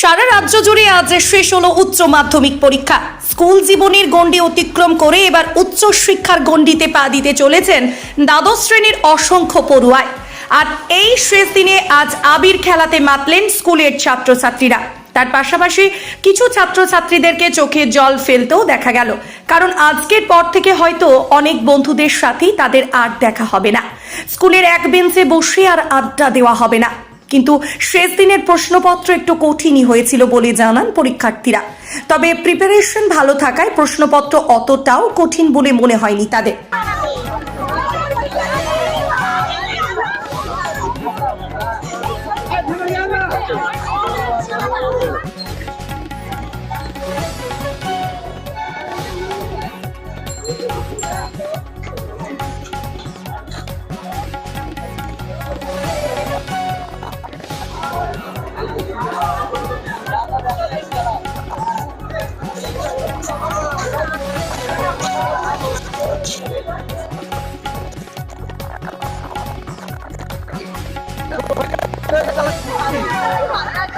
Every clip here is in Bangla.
সারা রাজ্য জুড়ে আজ শেষ হলো উচ্চ মাধ্যমিক পরীক্ষা। স্কুল জীবনের গণ্ডি অতিক্রম করে এবার উচ্চ শিক্ষার গণ্ডিতে পা দিতে চলেছেন দ্বাদশ শ্রেণির অসংখ্য পড়ুয়ায় আর এই শেষ দিনে আজ আবির খেলাতে মাতলেন স্কুলের ছাত্রছাত্রীরা। তার পাশাপাশি কিছু ছাত্রছাত্রীদেরকে চোখে জল ফেলতেও দেখা গেল। কারণ আজকের পর থেকে হয়তো অনেক বন্ধুদের সাথেই তাদের আর দেখা হবে না। স্কুলের এক বেঞ্চে বসে আর আড্ডা দেওয়া হবে না। কিন্তু শেষ দিনের প্রশ্নপত্র একটু কঠিনই হয়েছিল বলে জানান পরীক্ষার্থীরা তবে প্রিপারেশন ভালো থাকায় প্রশ্নপত্র অতটাও কঠিন বলে মনে হয়নি তাদের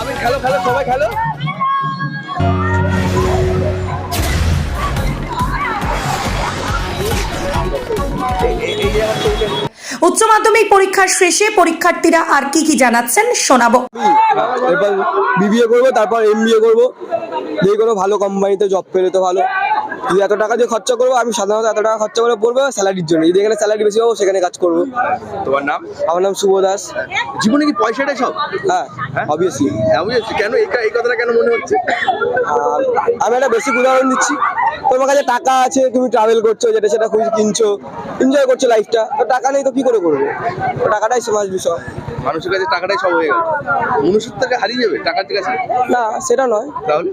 আমি খেলো খেলো সবাই খেলো। উচ্চ মাধ্যমিক পরীক্ষার শেষে পরীক্ষার্থীরা আর কি কি জানাচ্ছেন শোনাবো। এরপর বিবিএ করব তারপর এমবিএ করব। যে কোনো ভালো কোম্পানিতে জব পেলে তো ভালো। যদি এত টাকা দিয়ে খরচা করব আমি সাধারণত এত টাকা খরচা করে পড়ব স্যালারির জন্য। যদি এখানে স্যালারি বেশি পাবো সেখানে কাজ করব। তোমার নাম? আমার নাম শুভ দাস। জীবনে কি পয়সাটাই সব? হ্যাঁ? অবভিয়াসলি হ্যাঁ বুঝেছি কেন? এই কথাটা কেন মনে হচ্ছে? আমি একটা বেসিক উদাহরণ দিচ্ছি। তোমার কাছে টাকা আছে তুমি ট্রাভেল করছ যেটা সেটা খুঁজে কিনছো এনজয় করছ লাইফটা তো টাকা নেই তো কি করে করব? টাকাটাই সমাজ বিষয়। মানুষের কাছে টাকাটাই সব হয়ে গেল। মনুষ্যত্বকে হারিয়ে যাবে টাকার কাছে? না সেটা নয়। তাহলে?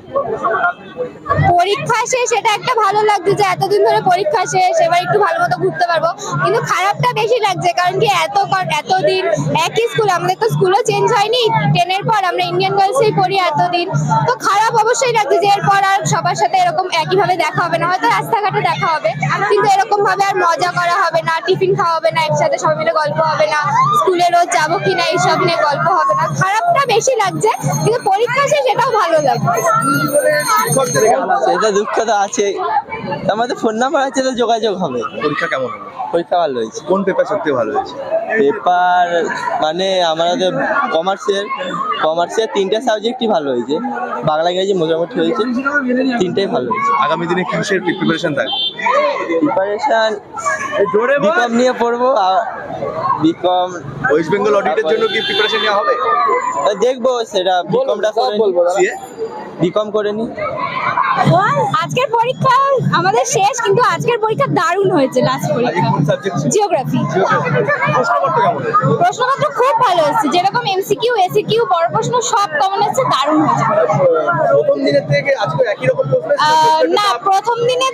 পরীক্ষা শেষ, এটা একটা ভালো লাগছে যে এতদিন ধরে পরীক্ষা শেষ, এবার একটু ভালো মতো ঘুরতে পারব। কিন্তু খারাপটা বেশি লাগছে, কারণ কি এত এতদিন একই স্কুল, আমাদের তো স্কুলও চেঞ্জ হয়নি। টেনের পর আমরা ইন্ডিয়ান গার্লসেই পড়ি এতদিন। তো খারাপ অবশ্যই লাগছে যে এরপর আর সবার সাথে এরকম একইভাবে দেখা হবে না। হয়তো রাস্তাঘাটে দেখা হবে, কিন্তু এরকম ভাবে আর মজা করা হবে না, টিফিন খাওয়া হবে না, একসাথে সবাই মিলে গল্প হবে না, স্কুলে রোজ যাব কিনা, এইসব নিয়ে গল্প হবে না। খারাপটা বেশি লাগছে, কিন্তু পরীক্ষা শেষ, এটাও ভালো লাগছে। সেটা দুঃখ তো আছে। আমাদের ফোন নাম্বার আছে তো যোগাযোগ হবে। পরীক্ষা কেমন হলো? পরীক্ষা ভালো হয়েছে। কোন পেপার সবথেকে ভালো হয়েছে? পেপার মানে আমাদের কমার্সের কমার্সের তিনটে সাবজেক্টই ভালো হয়েছে। বাংলা ইংরেজি মোটামুটি হয়েছে। তিনটেই ভালো হয়েছে। আগামী দিনে কিসের প্রিপারেশন থাকবে? প্রিপারেশন বিকম নিয়ে পড়ব। আর বিকম ওয়েস্ট বেঙ্গল অডিটের জন্য কি প্রিপারেশন নেওয়া হবে? দেখব সেটা বিকমটা বিকম করে নি আজকের পরীক্ষা আমাদের শেষ কিন্তু আজকের পরীক্ষা দারুণ হয়েছে লাস্ট পরীক্ষা। জিওগ্রাফি প্রশ্নপত্র হয়েছে? খুব ভালো এসেছে যেরকম এমসিকিউ এসিকিউ বড় প্রশ্ন সব কমন এসেছে দারুণ হয়েছে। না প্রথম দিনের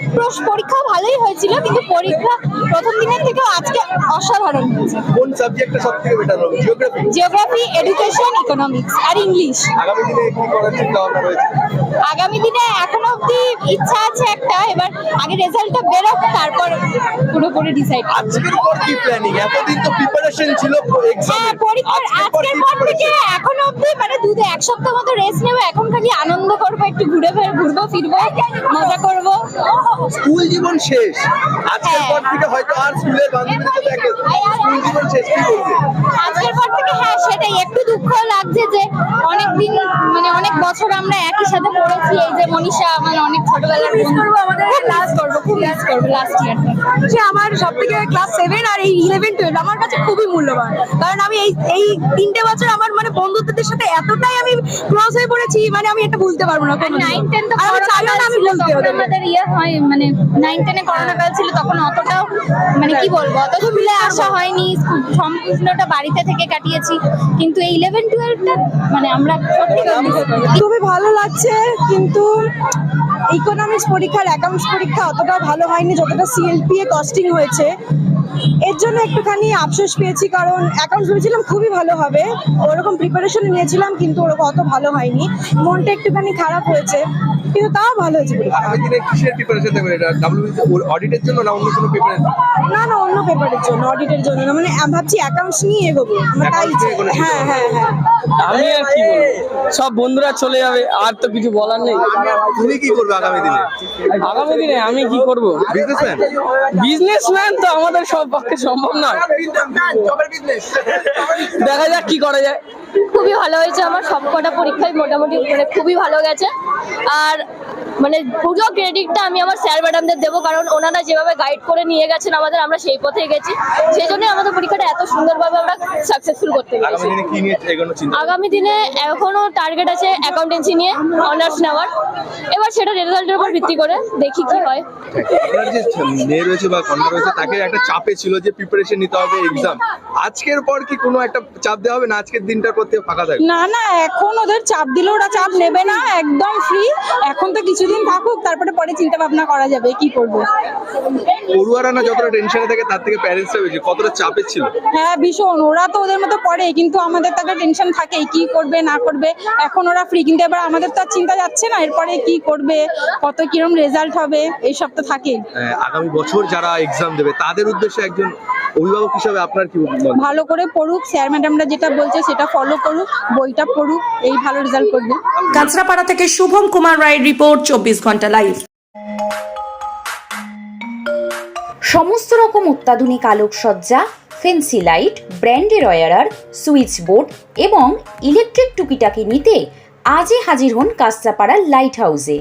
পরীক্ষা ভালোই হয়েছিল কিন্তু পরীক্ষা প্রথম দিনের থেকে আজকে অসাধারণ হয়েছে। কোন সাবজেক্টটা সব থেকে বেটার হবে? জিওগ্রাফি জিওগ্রাফি এডুকেশন ইকোনমিক্স আর ইংলিশ আগামী দিনে কি করার চিন্তা ভাবনা রয়েছে? আগামী দিনে এখনও অব্দি ইচ্ছা আছে একটা এবার আগে রেজাল্টটা বেরোক তারপর পুরোপুরি ডিসাইড আজকের পর কি প্ল্যানিং এতদিন তো প্রিপারেশন ছিল এক্সাম হ্যাঁ পরীক্ষার আজকের পর থেকে এখনও অব্দি মানে দু এক সপ্তাহ মতো রেস্ট নেব এখন খালি আনন্দ করব একটু ঘুরে ফের ঘুরবো ফিরবো মজা করব। স্কুল জীবন শেষ। আজকের হ্যাঁ। পর থেকে হয়তো আর স্কুলের বান্ধবীদের সাথে একটা স্কুল জীবন শেষ কি বলবে? আজকের পর থেকে হ্যাঁ সেটাই। একটু দুঃখ লাগছে যে অনেক দিন মানে অনেক বছর আমরা একই সাথে পড়েছি এই যে মনীষা আমার অনেক ছোটবেলার বন্ধু। আমাদের ক্লাস করব খুব মিস করব লাস্ট ইয়ারটা যে আমার সব থেকে ক্লাস সেভেন আর এই ইলেভেন টুয়েলভ আমার কাছে খুবই মূল্যবান। কারণ আমি এই এই তিনটে বছর আমার মানে বন্ধুত্বদের সাথে এতটাই আমি ক্লোজ হয়ে পড়েছি মানে আমি এটা ভুলতে পারব না। নাইন টেন তো আর আমি চাইও না আমি বলতে আমাদের ইয়ে হয় মানে নাইন টেনে করোনা কাল ছিল তখন অতটাও মানে কি বলব অত স্কুলে আসা হয়নি সম্পূর্ণটা বাড়িতে থেকে কাটিয়েছি। কিন্তু এই ইলেভেন টুয়েলভটা মানে আমরা সত্যি মিস খুবই ভালো লাগছে কিন্তু ইকোনমিক্স পরীক্ষার অ্যাকাউন্টস পরীক্ষা অতটা ভালো হয়নি, যতটা সিএলপিএ কস্টিং হয়েছে। এর জন্য একটুখানি আফসোস পেয়েছি, কারণ অ্যাকাউন্টস ভেবেছিলাম খুবই ভালো হবে। ওরকম প্রিপারেশন নিয়েছিলাম, কিন্তু ওরকম অত ভালো হয়নি। মনটা একটুখানি খারাপ হয়েছে। কিন্তু তাও ভালো হয়েছে আগামী দিনে কিসের প্রিপারেশন থাকবে এটা ডাব্লিউবিসি অডিটের জন্য না অন্য কোনো প্রিপারেশন না না অন্য পেপারের জন্য অডিটের জন্য না। মানে আমি ভাবছি অ্যাকাউন্টস নিয়ে এগোবো। আমার তাই এগোলে ঠিক হ্যাঁ হ্যাঁ হ্যাঁ। আমি আর কি বলব? সব বন্ধুরা চলে যাবে আর তো কিছু বলার নেই। তুমি কি করবে আগামী দিনে আগামী দিনে আমি কি করব? বিজনেসম্যান বিজনেসম্যান তো আমাদের সব পক্ষে সম্ভব নয়। দেখা যাক কি করা যায়। খুবই ভালো হয়েছে। আমার সবকটা পরীক্ষায় মোটামুটি মানে খুবই ভালো গেছে। আর মানে পুরো ক্রেডিটটা আমি আমার স্যার ম্যাডামদের দেবো কারণ ওনারা যেভাবে গাইড করে নিয়ে গেছেন আমাদের আমরা সেই পথে গেছি। সেই জন্যই আমাদের পরীক্ষাটা এত সুন্দরভাবে আমরা সাকসেসফুল করতে আগামী পেরেছি আগামী দিনে এখনও টার্গেট আছে অ্যাকাউন্টেন্সি নিয়ে অনার্স নেওয়ার। এবার সেটা রেজাল্টের উপর ভিত্তি করে দেখি কি হয়। আপনার যে মেয়ে রয়েছে বা কন্যা রয়েছে তাকে একটা চাপে ছিল যে প্রিপারেশন নিতে হবে এক্সাম আজকের পর কি কোনো একটা চাপ দেওয়া হবে না? আজকের দিনটার পর থেকে ফাঁকা থাকবে? না না এখন ওদের চাপ দিলে ওরা চাপ নেবে না একদম ফ্রি এখন তো কিছুদিন থাকুক তারপরে পরে চিন্তা ভাবনা করা যাবে কি করব? পড়ুয়ারা না যতটা টেনশনে থাকে তার থেকে প্যারেন্টসরা বেশি। কতটা চাপে ছিল? হ্যাঁ ভীষণ। ওরা তো ওদের মতো পড়ে কিন্তু আমাদের তো একটা টেনশন থাকেই কি করবে না করবে। এখন ওরা ফ্রি কিন্তু এবার আমাদের তো আর চিন্তা যাচ্ছে না এরপরে কি করবে কত কিরম রেজাল্ট হবে এইসব তো থাকেই। আহ, আগামী বছর যারা এক্সাম দেবে তাদের উদ্দেশ্যে একজন অভিভাবক হিসাবে আপনার কি? ভালো করে পড়ুক স্যার ম্যাডামরা যেটা বলছে সেটা ফলো করুক বইটা পড়ুক এই ভালো রেজাল্ট করবে। কাঁচরাপাড়া থেকে শুভম কুমার রায়ের রিপোর্ট চব্বিশ ঘণ্টা লাইভ সমস্ত রকম অত্যাধুনিক আলোকসজ্জা ফেন্সি লাইট ব্র্যান্ডের ওয়ারার সুইচ বোর্ড এবং ইলেকট্রিক টুকিটাকি নিতে আজই হাজির হন কাস্তাপাড়ার লাইট হাউসে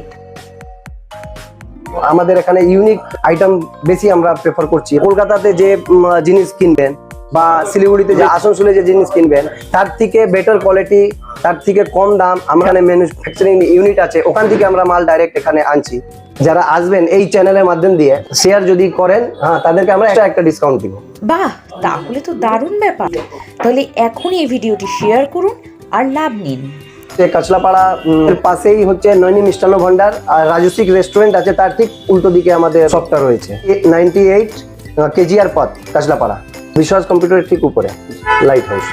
আমাদের এখানে ইউনিক আইটেম বেশি আমরা প্রেফার করছি। কলকাতাতে যে জিনিস কিনবেন বা শিলিগুড়িতে যে, আসানসোলে যে জিনিস কিনবেন, তার থেকে বেটার কোয়ালিটি তার থেকে কম দাম, আমরা ম্যানুফ্যাকচারিং ইউনিট আছে, ওখান থেকে আমরা মাল ডাইরেক্ট এখানে আনছি। যারা আসবেন এই চ্যানেলের মাধ্যম দিয়ে শেয়ার যদি করেন হ্যাঁ তাদেরকে আমরা একটা একটা ডিসকাউন্ট দিব। বাহ, তাহলে তো দারুণ ব্যাপার। তাহলে এখনই এই ভিডিওটি শেয়ার করুন আর লাভ নিন। কাছলাপাড়া পাশেই হচ্ছে নৈনি মিষ্টান্ন ভান্ডার আর রাজস্বিক রেস্টুরেন্ট আছে তার ঠিক উল্টো দিকে আমাদের শপটা রয়েছে। নাইনটি এইট কেজিআর পথ কাছলাপাড়া বিশ্বাস কম্পিউটারের ঠিক উপরে লাইট হাউস